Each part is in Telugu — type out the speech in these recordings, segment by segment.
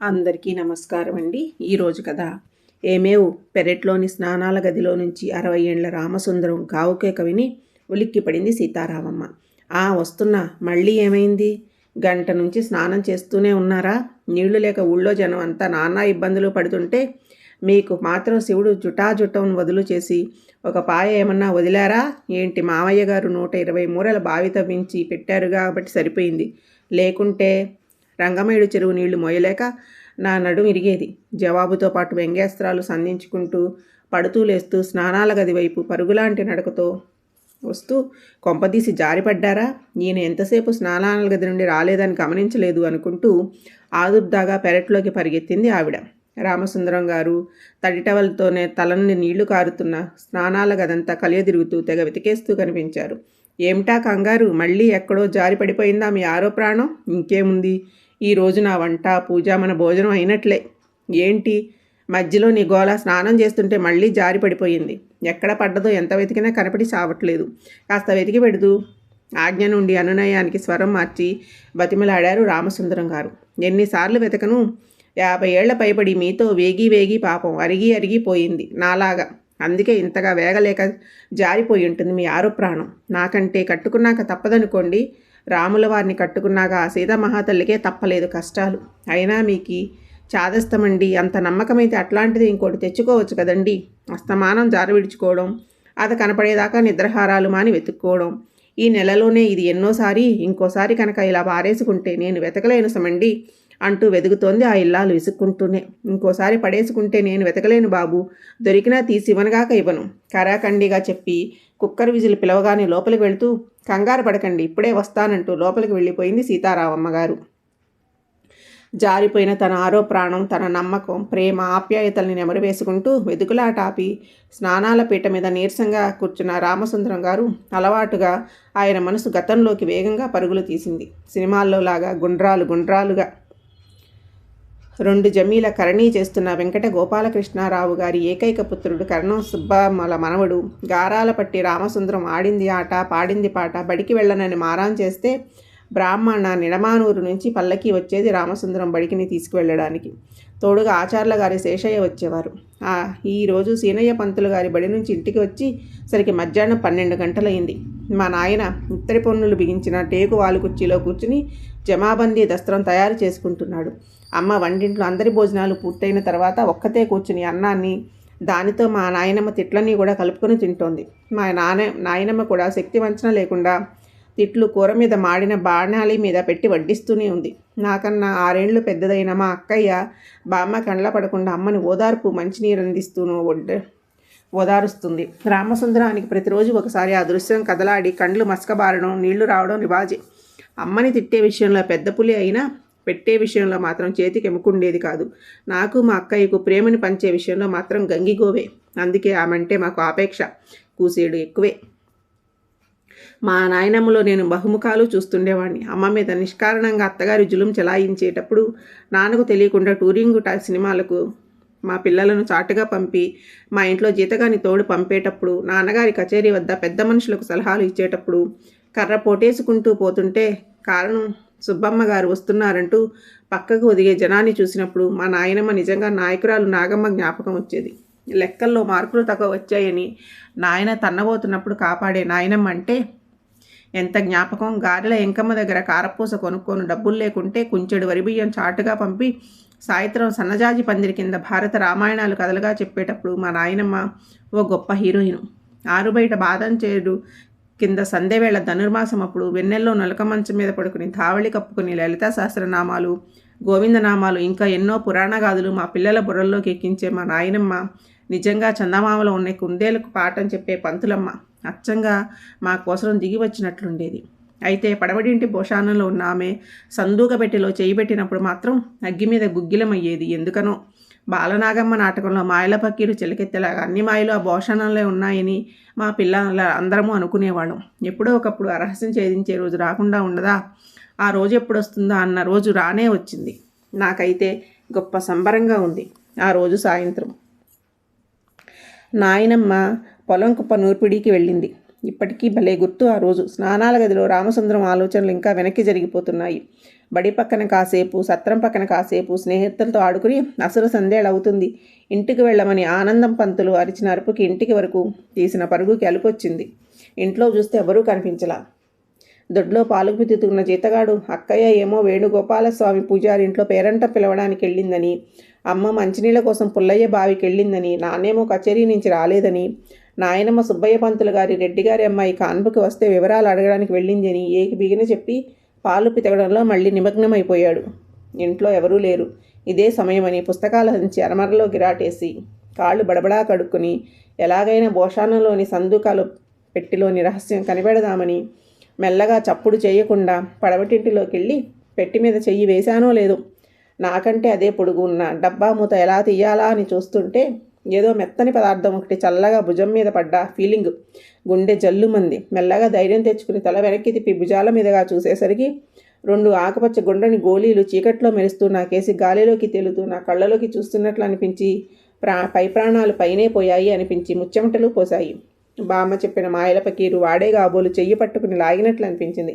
అందరికీ నమస్కారం అండి. ఈరోజు కథ ఏమేవు పెరట్లోని స్నానాల గదిలో నుంచి అరవై ఏండ్ల రామసుందరం గావుకేక విని ఉలిక్కి పడింది సీతారామమ్మ. ఆ వస్తున్నా మళ్ళీ ఏమైంది? గంట నుంచి స్నానం చేస్తూనే ఉన్నారా? నీళ్ళు లేక ఊళ్ళో జనం అంతా నానా ఇబ్బందులు పడుతుంటే మీకు మాత్రం శివుడు జుటాజుటం వదులు చేసి ఒక పాయ ఏమన్నా వదిలారా? ఏంటి మామయ్య గారు నూట ఇరవై మూరల బావి తవ్వించి పెట్టారు కాబట్టి సరిపోయింది. లేకుంటే రంగమేడు చెరువు నీళ్ళు మోయలేక నా నడుం ఇరిగేది. జవాబుతో పాటు వ్యంగ్యాస్త్రాలు సంధించుకుంటూ పడుతూ లేస్తూ స్నానాల గది వైపు పరుగులాంటి నడకతో వస్తూ కొంపదీసి జారిపడ్డారా? ఈయన ఎంతసేపు స్నానాల గది నుండి రాలేదని గమనించలేదు అనుకుంటూ ఆదుర్దాగా పెరట్లోకి పరిగెత్తింది ఆవిడ. రామసుందరం గారు తడిటవలతోనే తలని నీళ్ళు కారుతున్న స్నానాల గదంతా కలియదిరుగుతూ తెగ వెతికేస్తూ కనిపించారు. ఏమిటా కంగారు? మళ్ళీ ఎక్కడో జారి పడిపోయిందా మీ ఆరో ప్రాణం? ఇంకేముంది? ఈ రోజు నా వంట పూజ మన భోజనం అయినట్లే. ఏంటి? మధ్యలో నీ గోళ స్నానం చేస్తుంటే మళ్ళీ జారి పడిపోయింది. ఎక్కడ పడ్డదో ఎంత వెతికినా కనపడి సావట్లేదు. కాస్త వెతికి పెడుతూ. ఆజ్ఞ నుండి అనునయానికి స్వరం మార్చి బతిమలాడారు రామసుందరం గారు. ఎన్నిసార్లు వెతకను? యాభై ఏళ్ళ పైబడి మీతో వేగి వేగి పాపం అరిగి అరిగిపోయింది నాలాగా. అందుకే ఇంతగా వేగలేక జారిపోయి ఉంటుంది మీ ఆరో ప్రాణం. నాకంటే కట్టుకున్నాక తప్పదనుకోండి. రాముల వారిని కట్టుకున్నాక ఆ సీతామహాతల్లికే తప్పలేదు కష్టాలు. అయినా మీకు చాదస్తమండి. అంత నమ్మకమైతే అట్లాంటిది ఇంకోటి తెచ్చుకోవచ్చు కదండి. అస్తమానం జార విడుచుకోవడం అది కనపడేదాకా నిద్రహారాలు మాని వెతుక్కోవడం. ఈ నెలలోనే ఇది ఎన్నోసారి ఇంకోసారి కనుక ఇలా పారేసుకుంటే నేను వెతకలేను సమండి అంటూ వెతుకుతోంది ఆ ఇల్లాలు విసుక్కుంటూనే. ఇంకోసారి పడేసుకుంటే నేను వెతకలేను బాబు. దొరికినా తీసి ఇవ్వనుగాక ఇవ్వను. కరాఖండిగా చెప్పి కుక్కర్ విజులు పిలవగానే లోపలికి వెళుతూ కంగారు పడకండి ఇప్పుడే వస్తానంటూ లోపలికి వెళ్ళిపోయింది సీతారామమ్మ గారు జారిపోయిన తన ఆరో ప్రాణం తన నమ్మకం ప్రేమ ఆప్యాయతల్ని నెమరు వేసుకుంటూ వెతుకులాటాపి స్నానాల పీట మీద నీరసంగా కూర్చున్న రామసుందరం గారు అలవాటుగా ఆయన మనసు గతంలోకి వేగంగా పరుగులు తీసింది. సినిమాల్లో లాగా గుండ్రాలు గుండ్రాలుగా రెండు జమీల కరణీ చేస్తున్న వెంకట గోపాలకృష్ణారావు గారి ఏకైక పుత్రుడు కరణం సుబ్బమ్మల మనవడు. గారాలపట్టి రామసుందరం ఆడింది ఆట పాడింది పాట బడికి వెళ్ళనని మారాన్ చేస్తే బ్రాహ్మణ నిడమానూరు నుంచి పల్లకి వచ్చేది రామసుందరం బడికిని తీసుకువెళ్ళడానికి. తోడుగా ఆచార్ల గారి శేషయ్య వచ్చేవారు. ఈరోజు సీనయ్య పంతులు గారి బడి నుంచి ఇంటికి వచ్చి సరికి మధ్యాహ్నం పన్నెండు గంటలైంది మా నాయన ఇత్తడి పొన్నులు బిగించిన టేకు వాలు కుర్చీలో కూర్చుని జమాబందీ దస్త్రం తయారు చేసుకుంటున్నాడు. అమ్మ వంటింట్లో అందరి భోజనాలు పూర్తయిన తర్వాత ఒక్కతే కూర్చుని అన్నాన్ని దానితో మా నాయనమ్మ తిట్లన్నీ కూడా కలుపుకొని తింటోంది. మా నాన్న నాయనమ్మ కూడా శక్తి వంచన లేకుండా తిట్లు కూర మీద మాడిన బాణాలి మీద పెట్టి వడ్డిస్తూనే ఉంది. నాకన్నా ఆరేళ్ళు పెద్దదైన మా అక్కయ్య బామ్మ కండ్ల పడకుండా అమ్మని ఓదార్పు మంచినీరు అందిస్తూనూ వడ్డ ఓదారుస్తుంది. రామసుందరానికి ప్రతిరోజు ఒకసారి ఆ దృశ్యం కదలాడి కండ్లు మసకబారడం నీళ్ళు రావడం రివాజే. అమ్మని తిట్టే విషయంలో పెద్ద పులి అయినా పెట్టే విషయంలో మాత్రం చేతికి ఎముకుండేది కాదు. నాకు మా అక్కయ్యకు ప్రేమని పంచే విషయంలో మాత్రం గంగిగోవే. అందుకే ఆమెంటే మాకు ఆపేక్ష. కూసేడు ఎక్కువే. మా నాయనమ్మలో నేను బహుముఖాలు చూస్తుండేవాడిని అమ్మ మీద నిష్కారణంగా అత్తగారి జులుం చెలాయించేటప్పుడు నాన్నకు తెలియకుండా టూరింగ్ సినిమాలకు మా పిల్లలను చాటుగా పంపి మా ఇంట్లో జీతగాని తోడు పంపేటప్పుడు నాన్నగారి కచేరీ వద్ద పెద్ద మనుషులకు సలహాలు ఇచ్చేటప్పుడు కర్ర పోటేసుకుంటూ పోతుంటే కారణం సుబ్బమ్మ గారు వస్తున్నారంటూ పక్కకు ఒదిగే జనాన్ని చూసినప్పుడు మా నాయనమ్మ నిజంగా నాయకురాలు నాగమ్మ జ్ఞాపకం వచ్చేది. లెక్కల్లో మార్కులు తక్కువ వచ్చాయని నాయన తన్నబోతున్నప్పుడు కాపాడే నాయనమ్మ అంటే ఎంత జ్ఞాపకం? గారెల ఎంకమ్మ దగ్గర కారపూస కొనుక్కొని డబ్బులు లేకుంటే కుంచెడు వరిబియ్యం చాటుగా పంపి సాయంత్రం సన్నజాజి పందిరి కింద భారత రామాయణాలు కథలుగా చెప్పేటప్పుడు మా నాయనమ్మ ఓ గొప్ప హీరోయిన్. ఆరుబయట బాదం చేడు కింద సందేవేళ ధనుర్మాసం అప్పుడు వెన్నెల్లో నలక మంచం మీద పడుకుని ధావళి కప్పుకుని లలితా సహస్రనామాలు గోవిందనామాలు ఇంకా ఎన్నో పురాణగాథలు మా పిల్లల బుర్రల్లోకి ఎక్కించే మా నాయనమ్మ నిజంగా చందమామలో ఉన్న కుందేలకు పాఠం చెప్పే పంతులమ్మ అచ్చంగా మా కోసం దిగి వచ్చినట్లుండేది. అయితే పడవడింటి భోషానంలో ఉన్న ఆమె సందూకపెట్టెలో చేయిబెట్టినప్పుడు మాత్రం అగ్గి మీద గుగ్గిలమయ్యేది ఎందుకనో. బాలనాగమ్మ నాటకంలో మాయల పక్కీరు చెలికెత్తేలాగా అన్ని మాయలు ఆ భోషణంలో ఉన్నాయని మా పిల్లల అందరము అనుకునేవాళ్ళం. ఎప్పుడో ఒకప్పుడు అరహస్యం రహస్యం ఛేదించే రోజు రాకుండా ఉండదా? ఆ రోజు ఎప్పుడు వస్తుందా అన్న రోజు రానే వచ్చింది. నాకైతే గొప్ప సంబరంగా ఉంది ఆ రోజు సాయంత్రం. నాయనమ్మ పొలం కుప్ప నూర్పిడికి వెళ్ళింది. ఇప్పటికీ భలే గుర్తు ఆ రోజు. స్నానాల గదిలో రామసుందరం ఆలోచనలు ఇంకా వెనక్కి జరిగిపోతున్నాయి. బడి పక్కన కాసేపు సత్రం పక్కన కాసేపు స్నేహితులతో ఆడుకుని అసలు సందేళవుతుంది ఇంటికి వెళ్ళమని ఆనందం పంతులు అరిచిన అరుపుకి ఇంటికి వరకు తీసిన పరుగుకి అలుపొచ్చింది ఇంట్లో చూస్తే ఎవరూ కనిపించలా. దొడ్లో పాలు పితుతున్న జీతగాడు అక్కయ్య ఏమో వేణుగోపాలస్వామి పూజారి ఇంట్లో పేరంట పిలవడానికి వెళ్ళిందని అమ్మ మంచినీళ్ళ కోసం పుల్లయ్య బావికి వెళ్ళిందని నానేమో కచేరీ నుంచి రాలేదని నాయనమ్మ సుబ్బయ్య పంతులు గారి రెడ్డి గారి అమ్మాయి కాన్పుకి వస్తే వివరాలు అడగడానికి వెళ్ళిందని ఏకి బిగిన చెప్పి పాలు పితకడంలో మళ్ళీ నిమగ్నమైపోయాడు. ఇంట్లో ఎవరూ లేరు. ఇదే సమయమని పుస్తకాల నుంచి అరమరలో గిరాటేసి కాళ్ళు బడబడా కడుక్కుని ఎలాగైనా భోషానంలోని సందుకాలు పెట్టిలోని రహస్యం కనిపెడదామని మెల్లగా చప్పుడు చేయకుండా పడవటింటిలోకి వెళ్ళి పెట్టి మీద చెయ్యి వేశానో లేదో నాకంటే అదే పొడుగు ఉన్న డబ్బా మూత ఎలా తీయాలా అని చూస్తుంటే ఏదో మెత్తని పదార్థం ఒకటి చల్లగా భుజం మీద పడ్డ ఫీలింగ్ గుండె జల్లుమంది. మెల్లగా ధైర్యం తెచ్చుకుని తల వెనక్కి తిప్పి భుజాల మీదగా చూసేసరికి రెండు ఆకుపచ్చ గుండ్రని గోళీలు చీకట్లో మెరుస్తూ నాకేసి గాలిలోకి తేలుతూ నా కళ్ళలోకి చూస్తున్నట్లు అనిపించి ప్రా పై ప్రాణాలు పైనే పోయాయి అనిపించి ముచ్చెమటలు పోసాయి బామ్మ చెప్పిన మాయల పకీరు వాడే కాబోలు చెయ్యి పట్టుకుని లాగినట్లు అనిపించింది.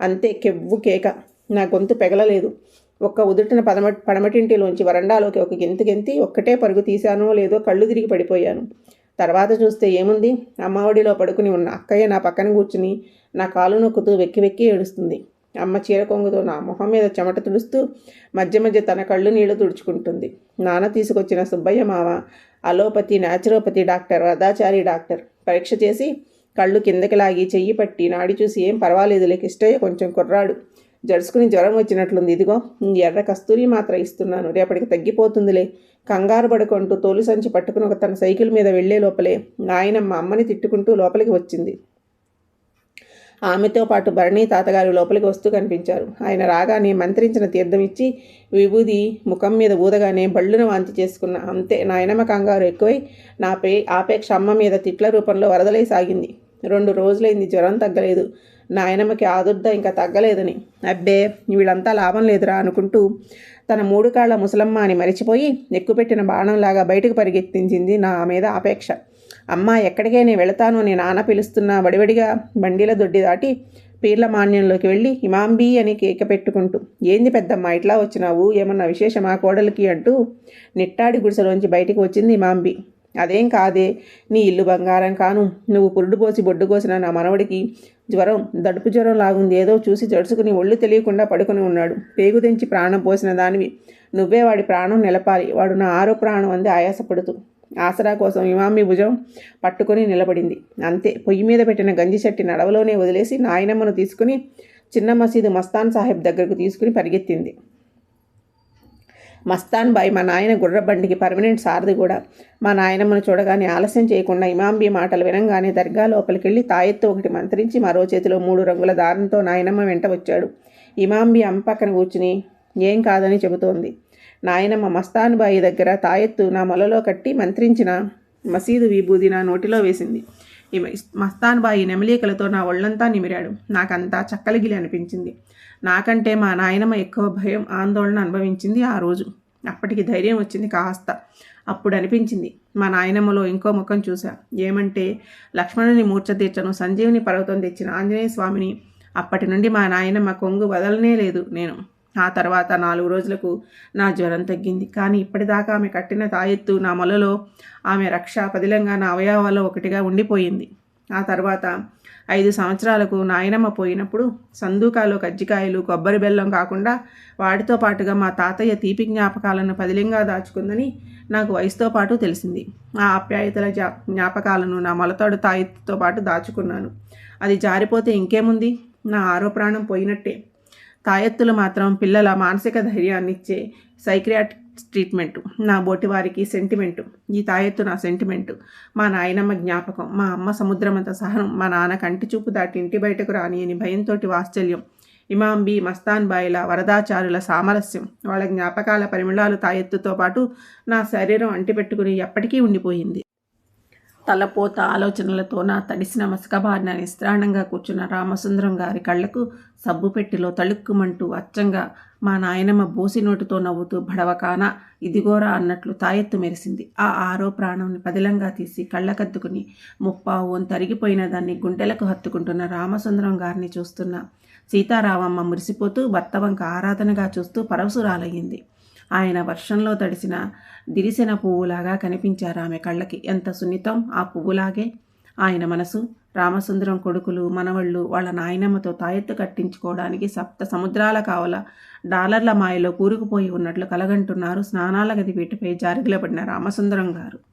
అంతే కెవ్వు కేక. నా గొంతు పెగలలేదు. ఒక్క ఉదుటిన పదమ పడమటింటిలోంచి వరండాలోకి ఒక గెంతు గెంతి ఒక్కటే పరుగు తీశానో లేదో కళ్ళు తిరిగి పడిపోయాను. తర్వాత చూస్తే ఏముంది? అమ్మఒడిలో పడుకుని ఉన్న అక్కయ్య నా పక్కన కూర్చుని నా కాలు నొక్కుతూ వెక్కి వెక్కి ఏడుస్తుంది. అమ్మ చీర కొంగుతో నా మొహం మీద చెమట తుడుస్తూ మధ్య మధ్య తన కళ్ళు నీళ్ళు తుడుచుకుంటుంది. నాన్న తీసుకొచ్చిన సుబ్బయ్య మావ అలోపతి న్యాచురోపతి డాక్టర్ వదాచారి డాక్టర్ పరీక్ష చేసి కళ్ళు కిందకి లాగి చెయ్యి పట్టి నాడి చూసి ఏం పర్వాలేదు లేక ఇష్టయ్య కొంచెం కుర్రాడు. జడుసుకుని జ్వరం వచ్చినట్లుంది. ఇదిగో ఈ ఎర్ర కస్తూరి మాత్ర ఇస్తున్నాను. రేపటికి తగ్గిపోతుందిలే. కంగారు పడుకుంటూ తోలు సంచి పట్టుకుని ఒక తన సైకిల్ మీద వెళ్ళే లోపలే నాయనమ్మ అమ్మని తిట్టుకుంటూ లోపలికి వచ్చింది. ఆమెతో పాటు భరణి తాతగారు లోపలికి వస్తూ కనిపించారు. ఆయన రాగానే మంత్రించిన తీర్థం ఇచ్చి విభూది ముఖం మీద ఊదగానే బళ్ళున వాంతి చేసుకున్న అంతే నాయనమ్మ కంగారు ఎక్కువై నా పే ఆపేక్ష అమ్మ మీద తిట్ల రూపంలో వరదలై సాగింది. రెండు రోజులైంది జ్వరం తగ్గలేదు. నాయనమ్మకి ఆదుర్ద ఇంకా తగ్గలేదని. అబ్బే వీళ్ళంతా లాభం లేదురా అనుకుంటూ తన మూడు కాళ్ళ ముసలమ్మ అని మరిచిపోయి ఎక్కుపెట్టిన బాణంలాగా బయటకు పరిగెత్తించింది నా మీద ఆపేక్ష. అమ్మ ఎక్కడికే నేను వెళతాను? అని నాన్న పిలుస్తున్న వడివడిగా బండిల దొడ్డి దాటి పీర్ల మాన్యంలోకి వెళ్ళి ఇమాంబీ అని కేక పెట్టుకుంటూ ఏంది పెద్దమ్మ ఇట్లా వచ్చినావు? ఏమన్నా విశేషమా కోడలికి? అంటూ నిట్టాడి గుడిసెలోంచి బయటికి వచ్చింది ఇమాంబి అదేం కాదే నీ ఇల్లు బంగారం కాను. నువ్వు పురుడు పోసి బొడ్డు కోసిన నా మనవడికి జ్వరం దడుపు జ్వరం లాగుంది. ఏదో చూసి జడుచుకుని ఒళ్ళు తెలియకుండా పడుకుని ఉన్నాడు. పేగు తెంచి ప్రాణం పోసిన దానివి. నువ్వే వాడి ప్రాణం నిలపాలి. వాడు నా ఆరో ప్రాణం అంది ఆయాసపడుతూ. ఆసరా కోసం ఇమామి భుజం పట్టుకొని నిలబడింది. అంతే పొయ్యి మీద పెట్టిన గంజి చెట్టి నడవలోనే వదిలేసి నాయనమ్మను తీసుకుని చిన్న మసీదు మస్తాన్ సాహెబ్ దగ్గరకు తీసుకుని పరిగెత్తింది. మస్తాన్ బాయ్ మా నాయన గుర్రబండికి పర్మనెంట్ సారథి కూడా. మా నాయనమ్మను చూడగానే ఆలస్యం చేయకుండా ఇమాంబీ మాటలు వినంగానే దర్గా లోపలికి వెళ్ళి తాయెత్తు ఒకటి మంత్రించి మరో చేతిలో మూడు రంగుల దారంతో నాయనమ్మ వెంట వచ్చాడు. ఇమాంబీ అమ్మ పక్కన కూర్చుని ఏం కాదని చెబుతోంది. నాయనమ్మ మస్తాన్ బాయి దగ్గర తాయెత్తు నా మొలలో కట్టి మంత్రించిన మసీదు విభూది నా నోటిలో వేసింది. మస్తాన్ బాయి నెమలీకలతో నా ఒళ్ళంతా నిమిరాడు. నాకంతా చక్కలిగిలి అనిపించింది. నాకంటే మా నాయనమ్మ ఎక్కువ భయం ఆందోళన అనుభవించింది ఆ రోజు. అప్పటికి ధైర్యం వచ్చింది కాస్త. అప్పుడు అనిపించింది. మా నాయనమ్మలో ఇంకో ముఖం చూశా. ఏమంటే లక్ష్మణుని మూర్చ తీర్చను సంజీవుని పర్వతం తెచ్చిన ఆంజనేయ స్వామిని అప్పటి నుండి మా నాయనమ్మ కొంగు వదలనే లేదు నేను. ఆ తర్వాత నాలుగు రోజులకు నా జ్వరం తగ్గింది. కానీ ఇప్పటిదాకా ఆమె కట్టిన తాయెత్తు నా మొలలో ఆమె రక్ష పదిలంగా నా అవయవాల్లో ఒకటిగా ఉండిపోయింది. ఆ తర్వాత ఐదు సంవత్సరాలకు నాయనమ్మ పోయినప్పుడు సందూకాలు కజ్జికాయలు కొబ్బరి బెల్లం కాకుండా వాటితో పాటుగా మా తాతయ్య తీపి జ్ఞాపకాలను పదిలింగా దాచుకుందని నాకు వయసుతో పాటు తెలిసింది. ఆ ఆప్యాయతల జ్ఞాపకాలను నా మొలతోడు తాయెత్తుతో పాటు దాచుకున్నాను. అది జారిపోతే ఇంకేముంది? నా ఆరో ప్రాణం పోయినట్టే. తాయెత్తులు మాత్రం పిల్లల మానసిక ధైర్యాన్ని ఇచ్చే సైక్రియాటిక్ ట్రీట్మెంట్. నా బోటి వారికి సెంటిమెంటు. ఈ తాయెత్తు నా సెంటిమెంటు. మా నాయనమ్మ జ్ఞాపకం. మా అమ్మ సముద్రమంత సహనం. మా నాన్న కంటి చూపు దాటి ఇంటి బయటకు రాని అని భయంతోటి వాత్సల్యం. ఇమాంబీ మస్తాన్ బాయిల వరదాచారుల సామరస్యం. వాళ్ళ జ్ఞాపకాల పరిమళాలు తాయెత్తుతో పాటు నా శరీరం అంటిపెట్టుకుని ఎప్పటికీ ఉండిపోయింది. తలపోత ఆలోచనలతో నా తడిసిన మసకబారిన నిస్త్రాణంగా కూర్చున్న రామసుందరం గారి కళ్ళకు సబ్బు పెట్టిలో తళుక్కుమంటూ అచ్చంగా మా నాయనమ్మ బోసి నోటితో నవ్వుతూ భడవకాన ఇదిగోరా అన్నట్లు తాయెత్తు మెరిసింది. ఆ ఆరో ప్రాణంని పదిలంగా తీసి కళ్ళకద్దుకుని ముప్పావు తరిగిపోయిన దాన్ని గుండెలకు హత్తుకుంటున్న రామసుందరం గారిని చూస్తున్న సీతారామమ్మ మురిసిపోతూ భర్త వంక ఆరాధనగా చూస్తూ పరవసురాలయ్యింది ఆయన వర్షంలో తడిసిన దిరిసిన పువ్వులాగా కనిపించారు ఆమె కళ్ళకి. ఎంత సున్నితం ఆ పువ్వులాగే. ఆయన మనసు రామసుందరం కొడుకులు మనవళ్ళు వాళ్ళ నాయనమ్మతో తాయెత్తు కట్టించుకోవడానికి సప్త సముద్రాల కావల డాలర్ల మాయలో కూరుకుపోయి ఉన్నట్లు కలగంటున్నారు స్నానాల గది వీటిపై జారిగిలబడిన రామసుందరం గారు.